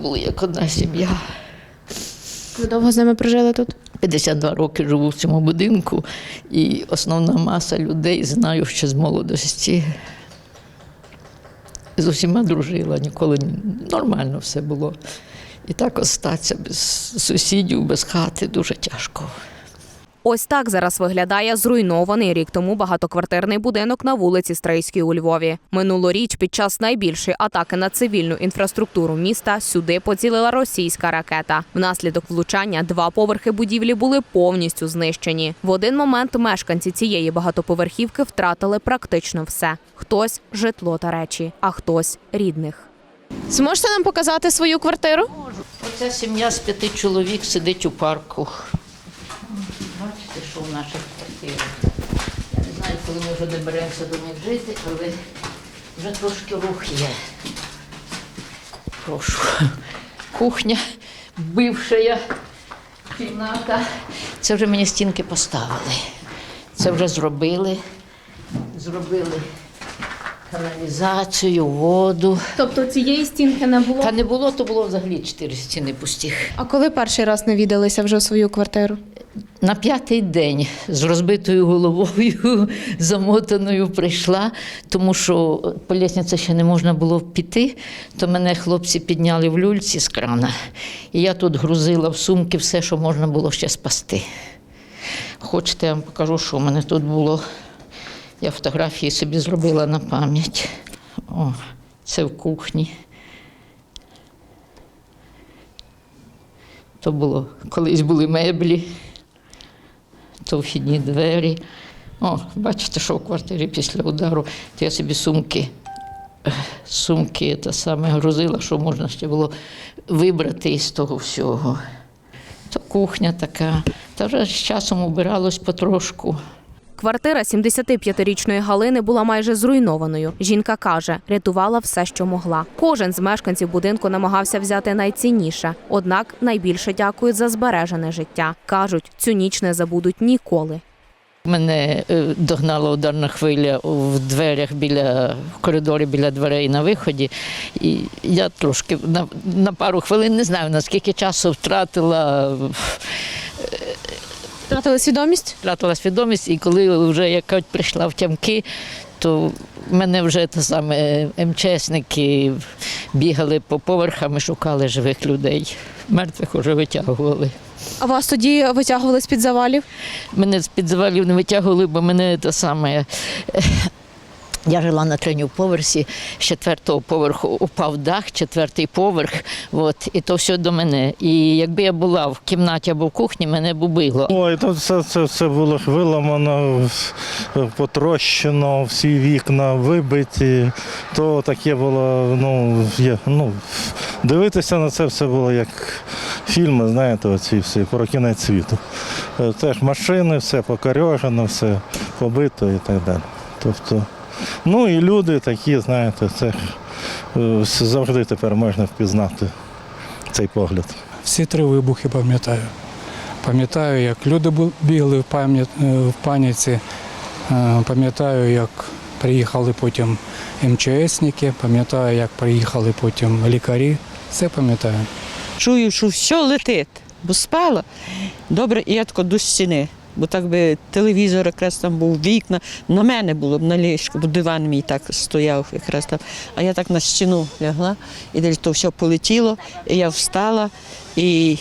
були як одна сім'я. Ви довго з ними прожили тут? 52 роки живу в цьому будинку, і основна маса людей знаю ще з молодості. З усіма дружила, ніколи нормально все було. І так остатися без сусідів, без хати дуже тяжко. Ось так зараз виглядає зруйнований рік тому багатоквартирний будинок на вулиці Стрийській у Львові. Минулоріч під час найбільшої атаки на цивільну інфраструктуру міста сюди поцілила російська ракета. Внаслідок влучання два поверхи будівлі були повністю знищені. В один момент мешканці цієї багатоповерхівки втратили практично все: хтось житло та речі, а хтось рідних. Зможете нам показати свою квартиру? Оця сім'я з п'яти чоловік сидить у парку. В наших квартирах. Я не знаю, коли ми вже доберемося до них жити, але вже трошки рух є. Прошу. Кухня, бивша кімната. Це вже мені стінки поставили. Це вже зробили. Зробили каналізацію, воду. Тобто цієї стінки не було. Та не було, то було взагалі чотири стіни пустих. А коли перший раз навідалися вже у свою квартиру? На п'ятий день з розбитою головою, замотаною прийшла, тому що по лісниці ще не можна було піти, то мене хлопці підняли в люльці з крана. І я тут грузила в сумки все, що можна було ще спасти. Хочете, я вам покажу, що в мене тут було. Я фотографії собі зробила на пам'ять. О, це в кухні. То було, колись були меблі, то вхідні двері. О, бачите, що в квартирі після удару, то я собі сумки, сумки та саме грузила, що можна ще було вибрати із того всього. То кухня така. Та вже з часом убиралось потрошку. Квартира 75-річної Галини була майже зруйнованою. Жінка каже, рятувала все, що могла. Кожен з мешканців будинку намагався взяти найцінніше. Однак найбільше дякують за збережене життя. кажуть, цю ніч не забудуть ніколи. Мене е, догнала ударна хвиля в дверях біля в коридорі біля дверей на виході. І я трошки на, на пару хвилин не знаю наскільки часу втратила, Втратили свідомість? втратила свідомість, і коли вже яка прийшла в тямки, то мене вже те саме МЧСники бігали по поверхам і шукали живих людей. Мертвих уже витягували. А вас тоді витягували з-під завалів? Мене з-під завалів не витягували, бо мене те саме. Е, Я жила на третьому поверсі, з четвертого поверху упав дах, четвертий поверх, от, і то все до мене. І якби я була в кімнаті або в кухні, мене б убило. Ой, тут все, це все було виламано, потрощено, всі вікна вибиті. То таке було, ну, є, ну, дивитися на це все було як фільми, знаєте, оці всі про кінець світу. Е, Теж машини, все покорьожено, все побито і так далі. Тобто, ну і люди такі, знаєте, це е, завжди тепер можна впізнати цей погляд. Всі три вибухи пам'ятаю. Пам'ятаю, як люди бігли в, пам'ят, е, в паніці. Е, Пам'ятаю, як приїхали потім МЧСники, пам'ятаю, як приїхали потім лікарі. Все пам'ятаю. чую, що все летить, бо спала. Добре, і я тако до стіни, бо так би телевізор якраз там був, вікна. На мене було б на ліжку, бо диван мій так стояв якраз там. А я так на стіну лягла, і десь то все полетіло, і я встала і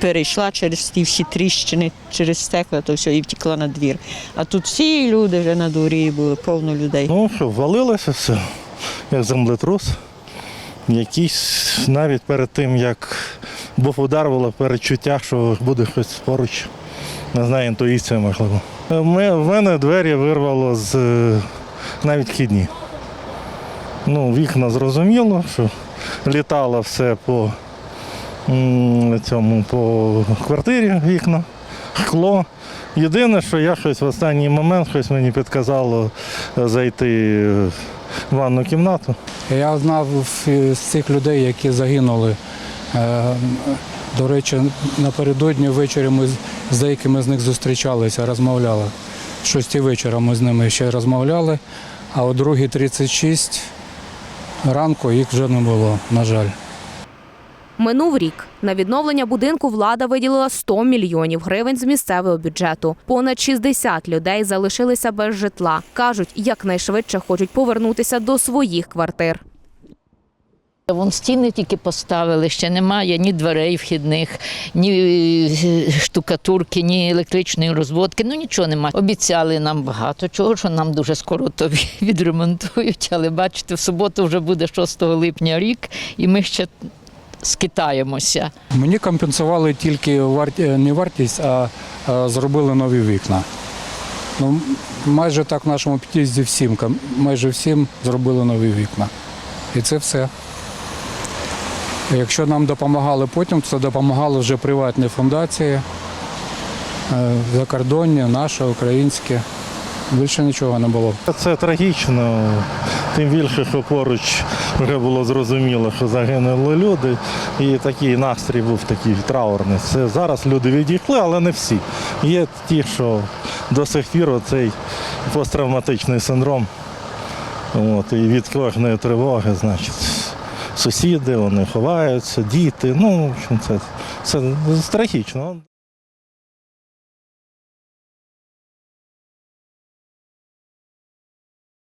перейшла через ті всі тріщини, через стекла, то все, і втекла на двір. А тут всі люди вже на дворі були, повно людей. Ну що, валилося все, як землетрус. Якийсь навіть перед тим, як був удар, було перечуття, що буде хтось поруч. Не знаю, інтуїція можливо. Ми, в мене двері вирвало з е, навіть вхідні. Ну, вікна зрозуміло, що літало все по цьому по квартирі вікна, скло. Єдине, що я щось в останній момент щось мені підказало е, зайти в ванну кімнату. Я знав з цих людей, які загинули. Е, До речі, напередодні ввечері ми з- деякими з них зустрічалися, розмовляли. В шостій вечора ми з ними ще розмовляли, а о 2.36 ранку їх вже не було, на жаль. Минув рік. На відновлення будинку влада виділила 100 мільйонів гривень з місцевого бюджету. Понад 60 людей залишилися без житла. Кажуть, якнайшвидше хочуть повернутися до своїх квартир. Вон стіни тільки поставили, ще немає ні дверей вхідних, ні е, штукатурки, ні електричної розводки. Ну нічого немає. Обіцяли нам багато чого, що нам дуже скоро то відремонтують. Але бачите, в суботу вже буде 6 липня рік, і ми ще скитаємося. Мені компенсували тільки варті, не вартість, а, а зробили нові вікна. Ну, майже так в нашому під'їзді всім, майже всім зробили нові вікна. І це все. Якщо нам допомагали потім, то допомагали вже приватні фундації, е, закордонні, наші, українські. Більше нічого не було. Це трагічно, тим більше, що поруч вже було зрозуміло, що загинули люди, і такий настрій був такий траурний. Це зараз люди відійшли, але не всі. Є ті, що до сих пір оцей посттравматичний синдром. От, і від кожної тривоги, значить, сусіди, вони ховаються, діти. Ну, в общем, це, це трагічно.